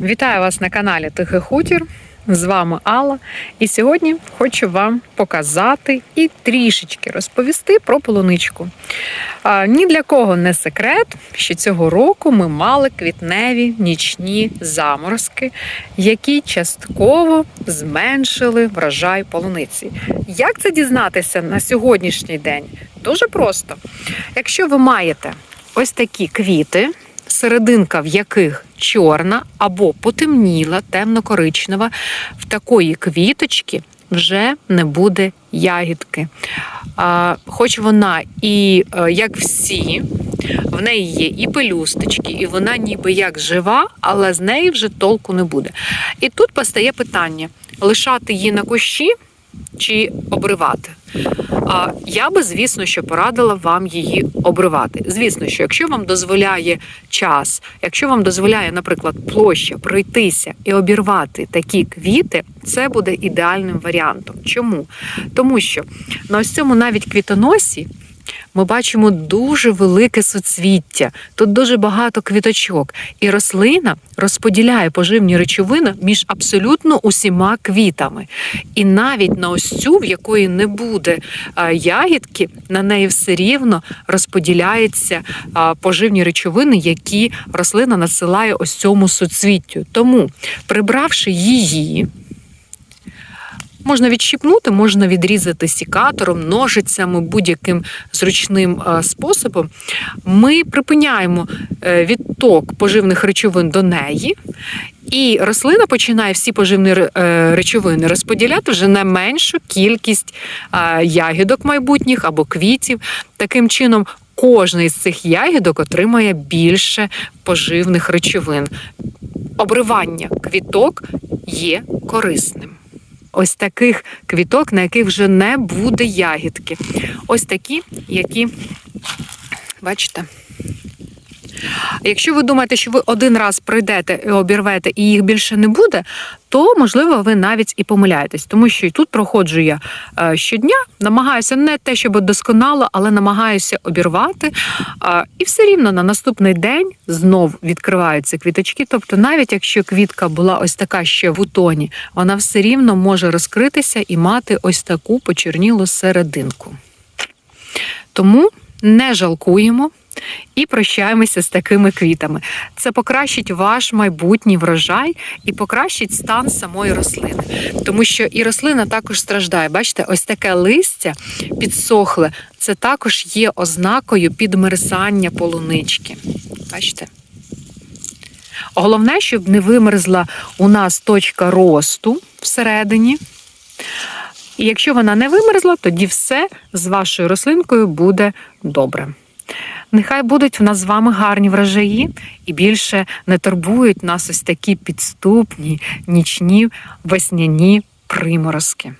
Вітаю вас на каналі Тихий Хутір. З вами Алла. І сьогодні хочу вам показати і трішечки розповісти про полуничку. А, ні для кого не секрет, що цього року ми мали квітневі нічні заморозки, які частково зменшили врожай полуниці. Як це дізнатися на сьогоднішній день? Дуже просто. Якщо ви маєте ось такі квіти, серединка в яких чорна або потемніла, темно-коричнева, в такої квіточки вже не буде ягідки. Хоч вона і е, як всі, в неї є і пелюсточки, і вона ніби як жива, але з неї вже толку не буде. І тут постає питання: лишати її на кущі чи обривати. Я би, звісно, що порадила вам її обривати. Звісно, що якщо вам дозволяє час, якщо вам дозволяє, наприклад, площа пройтися і обірвати такі квіти, це буде ідеальним варіантом. Чому? Тому що на ось цьому навіть квітоносі. Ми бачимо дуже велике суцвіття, тут дуже багато квіточок, і рослина розподіляє поживні речовини між абсолютно усіма квітами. І навіть на ось цю, в якої не буде ягідки, на неї все рівно розподіляються поживні речовини, які рослина насилає ось цьому суцвіттю. Тому, прибравши її. Можна відщипнути, можна відрізати сікатором, ножицями, будь-яким зручним е, способом. Ми припиняємо е, відток поживних речовин до неї, і рослина починає всі поживні е, речовини розподіляти вже на меншу кількість ягідок майбутніх або квітів. Таким чином, кожна із цих ягідок отримає більше поживних речовин. Обривання квіток є корисним ось таких квіток, на яких вже не буде ягідки. Ось такі, які, бачите. Якщо ви думаєте, що ви один раз прийдете і обірвете, і їх більше не буде, то можливо ви навіть і помиляєтесь, тому що і тут проходжу я е, щодня, намагаюся не те, щоб досконало, але намагаюся обірвати. І все рівно на наступний день знов відкриваються квіточки. Тобто, навіть якщо квітка була ось така ще в утоні, вона все рівно може розкритися і мати ось таку почернілу серединку. Тому не жалкуємо. І прощаємося з такими квітами. Це покращить ваш майбутній врожай і покращить стан самої рослини. Тому що і рослина також страждає. Бачите, ось таке листя підсохле. Це також є ознакою підмерзання полунички. Бачите? Головне, щоб не вимерзла у нас точка росту всередині. І якщо вона не вимерзла, тоді все з вашою рослинкою буде добре. Нехай будуть в нас з вами гарні врожаї і більше не турбують нас ось такі підступні, нічні, весняні приморозки.